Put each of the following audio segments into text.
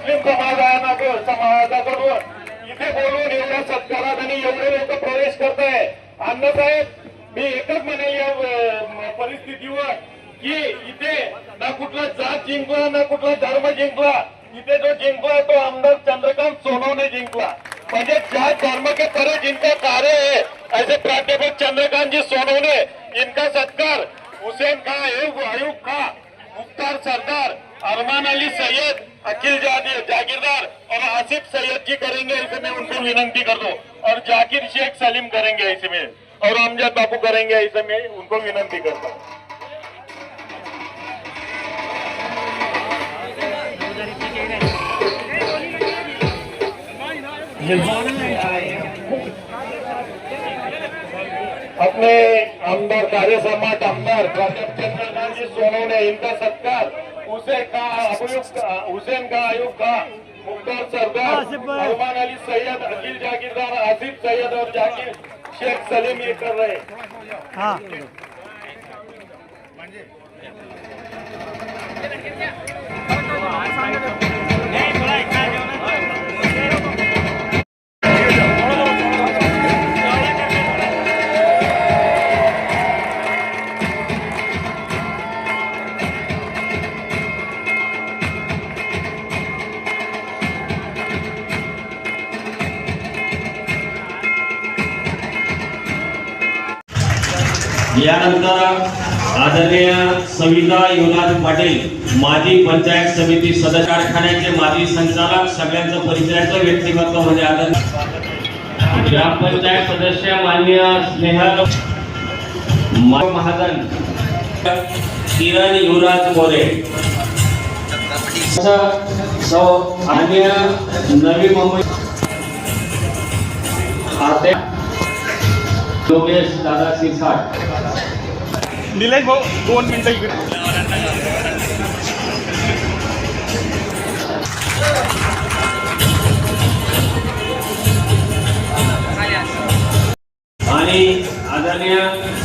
मुस्लिम समाजामध्ये समाजाकडून इथे बोलून एवढ्या सत्कारात आणि एवढे लोक प्रवेश करताय. अण्णासाहेब मी एकच म्हणेल या परिस्थितीवर की इथे ना कुठला जात जिंकला ना कुठला धर्म जिंकला इथे जो जिंकला तो आमदार चंद्रकांत सोनवणे जिंकला. म्हणजे जात धर्म के तरह जिनका कार्य है ऐसे प्राध्यापक चंद्रकांत जी सोनवणे इनका सत्कार हुसैन खां अयूब अयूब खां मुख्तार सरदार अरमान अली सैयद अखिल जादी जागीरदार और आसिफ सैयद जी करेंगे ऐसे मैं उनको विनंती कर दूँ। और जाकिर शेख सलीम करेंगे ऐसे में और अमजद बाबू करेंगे ऐसे में उनको विनंती करता हूँ अपने आमदार कार्य सम्राट आमदार चंद्रकांत जी सोनवणे इनका सत्कार हुसैन का का हुसैन का अयूब का मुख्तार सरदार अरमान अली सैयद अकील जागीरदार आसिफ सैयद और जाकिर शेख सलीम ये कर रहे हैं. यानंतर आदरणीय सविता युवराज पाटील माजी पंचायत समिती सदस्य कारखान्याचे माजी संचालक सगळ्यांचं परिचयाचं व्यक्तिमत्व म्हणजे आदरणीय ग्रामपंचायत सदस्य मान्य स्नेहल महाजन किरण युवराज मोरे. सौ मान्य नवी मुंबई आते योगेश दादा सिरसाट निलेश भाऊ दोन मिनटं इकडे. आणि आदरणीय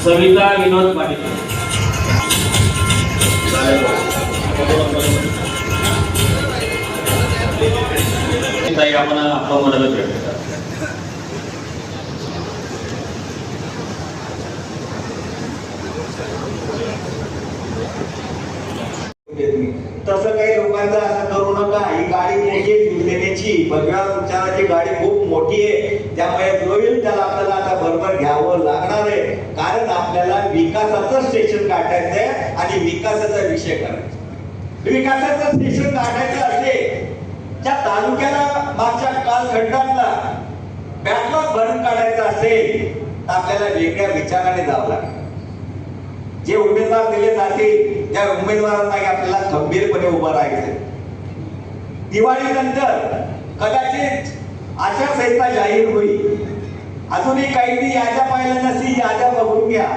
सविता विनोद पाटील. आपण आपलं मदत व्यक्त करा. तसं काही लोकांचं असं करू नका ही गाडी मोठी आहे शिवसेनेची भगव्या विचाराची गाडी खूप मोठी आहे त्यामुळे होईल त्याला आपल्याला आता बरोबर घ्यावं लागणार आहे. कारण आपल्याला विकासाचं स्टेशन काढायचं आहे आणि विकासाचा विषय करायचा. विकासाचं स्टेशन काढायचं असेल त्या तालुक्याला मागच्या कालखंडातला बॅकलॉग भरून काढायचा असेल तर आपल्याला वेगळ्या विचाराने जावं लागेल. जे उमेदवार दिले जातील त्या उमेदवारांना आपल्याला खंबीरपणे उभं राहायचं दिवाळीनंतर कदाचित आचारसंहिता जाहीर होईल. अजूनही काही याद्या पाहिल्या नसतील याद्या बघून घ्या.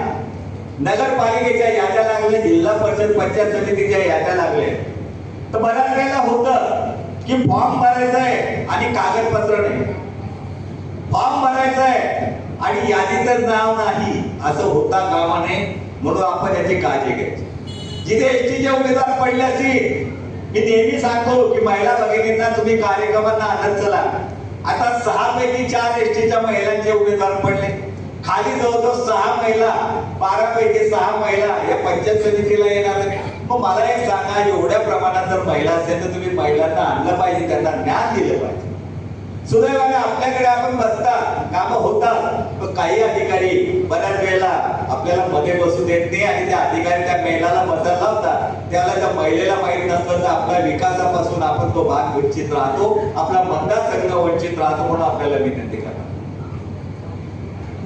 नगरपालिकेच्या याद्या लागल्या जिल्हा परिषद पंचायत समितीच्या याद्या लागल्या. तर बऱ्याच वेळेला होतं की फॉर्म भरायचा आहे आणि कागदपत्र नाही. फॉर्म भरायचा आहे आणि यादीचं नाव नाही असं होता कामा नये म्हणून आपण याची काळजी घ्यायची. जिथे एसटीचे उमेदवार पडले असतील मी नेहमी सांगतो की महिला भगिनींना तुम्ही कार्यक्रमांना आणत चला. आता सहा पैकी चार एसटीच्या महिलांचे उमेदवार पडले. खाली जवळजवळ सहा महिला बारा पैकी सहा महिला या पंचायत समितीला येणार मग मला एक सांगा एवढ्या प्रमाणात जर महिला असेल तर तुम्ही महिलांना आणलं पाहिजे त्यांना ज्ञान दिलं पाहिजे. सुदैवाने आपल्याकडे आपण बघता काम होतात पण काही अधिकारी बऱ्याच वेळेला आपल्याला मध्ये बसू देत नाही आणि त्या अधिकारी त्या महिलाला बसायला लावतात. त्याला त्या महिलेला माहीत नसतं तर आपल्या विकासापासून आपण तो भाग वंचित राहतो आपला मतदारसंघ वंचित राहतो म्हणून आपल्याला विनंती करतात.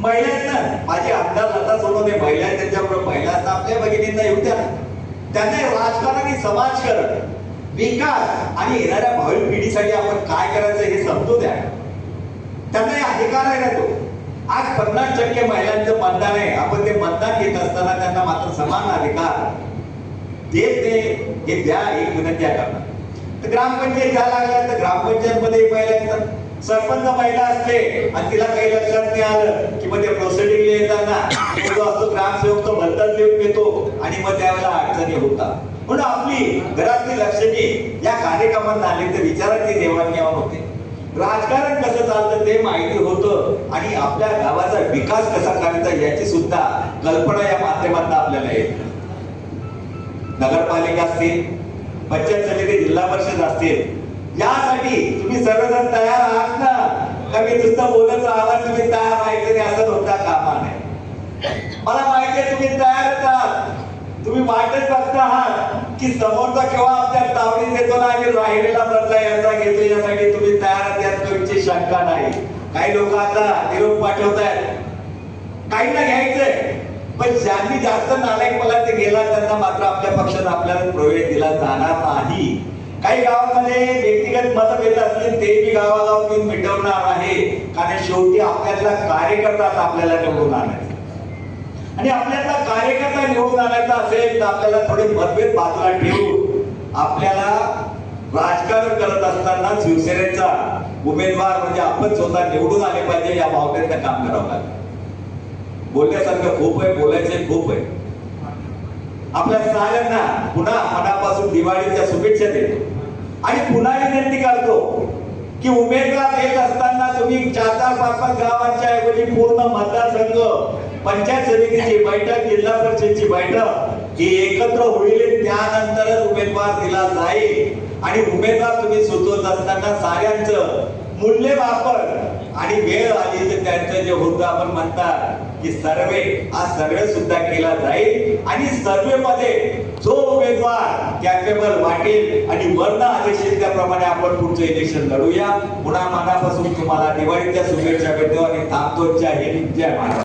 महिलांना माझे आमदार लता सोनवणे महिला त्यांच्याबरोबर महिला असतात आपल्या भगिनींना येऊ द्या त्यांना राजकारण आणि समाजकारण विकास आणि येणाऱ्या भावी पिढीसाठी आपण काय करायचं हे समजू द्या. त्यांना अधिकार आहे ना तो. आज पन्नास टक्के महिलांचं मतदान आहे. आपण ते मतदान घेत असताना त्यांना मात्र समान अधिकार. देत नाही. हे द्या. एक विनंती आहे करणार तर ग्रामपंचायत घ्या लागल्या तर ग्रामपंचायत मध्ये महिला येतात सरपंच महिला असते आणि तिला काही लक्षात नाही आलं की मग ते प्रोसिडिंग येताना तो जो असतो ग्रामसेवक तो भलताच लिहून घेतो आणि मग त्यावेळेला अडचणी होतात. म्हणून आपली घरातली लक्षणी या कार्यक्रमात आले तर विचारांची देवाणघेवाण होते. राजकारण कसं चालतं ते माहिती होतं आणि आपल्या गावाचा विकास कसा करायचा याची सुद्धा कल्पना या माध्यमातून आपल्याला येते. नगरपालिका असतील पंचायत समिती जिल्हा परिषद असतील यासाठी तुम्ही सर्वजण तयार आहात ना? का मी नुसतं बोलत राहावं तुम्ही तयार व्हायचं नाही असं होता कामा नाही मला माहितीये तुम्ही तयारच आहात तुम्ही वाटच बघत आहात की समोरचा केव्हा आपल्या तावडीत येतो ना आणि राहिलेला बदला याचा घेतो यासाठी तुम्ही तयार आहात यात तुमची शंका नाही. काही लोक आता निरोप पाठवत आहेत काही ना घ्यायचंय. पण ज्यांनी जास्त नालायक मला ते गेला त्यांना मात्र आपल्या पक्षात आपल्याला प्रवेश दिला जाणार नाही. काही गावांमध्ये व्यक्तिगत मतभेद असतील ते मी गावागाव मिटवणार आहे. कारण शेवटी आपल्यातला कार्यकर्ताच आपल्याला निवडून आणायचा. आणि आपल्यातला कार्यकर्ता निवडून आणायचा असेल तर आपल्याला थोडे मतभेद बाजूला ठेवून आपल्याला राजकारण करत असताना शिवसेनेचा उमेदवार म्हणजे आपण स्वतः निवडून आले पाहिजे या भावनेत काम करावं लागेल. बोलण्यासारखं खूप आहे बोलायचे खूप आहे. आपल्या सगळ्यांना पुन्हा मनापासून दिवाळीच्या शुभेच्छा देतो. आणि पुन्हा विनंती करतो की उमेदवार येत असताना तुम्ही चार चार पाच पाच गावांच्या ऐवजी पूर्ण मतदारसंघ पंचायत समितीची बैठक जिल्हा परिषदची बैठक ही एकत्र होईल. त्यानंतरच उमेदवार दिला जाईल. आणि उमेदवार तुम्ही सुचवत असताना साऱ्यांचं मूल्यमापन आणि वेळ आली तर त्यांचं जे होतं आपण म्हणतात की सर्वे हा सर्वे सुद्धा केला जाईल आणि सर्वे मध्ये जो उमेदवार कॅपेबल वाटेल आणि वर्ण आदेशित त्याप्रमाणे आपण पुढचं इलेक्शन लढूया. पुन्हा मनापासून तुम्हाला दिवाळीच्या शुभेच्छा देतो आणि थांबतो जय हिंद जय महाराज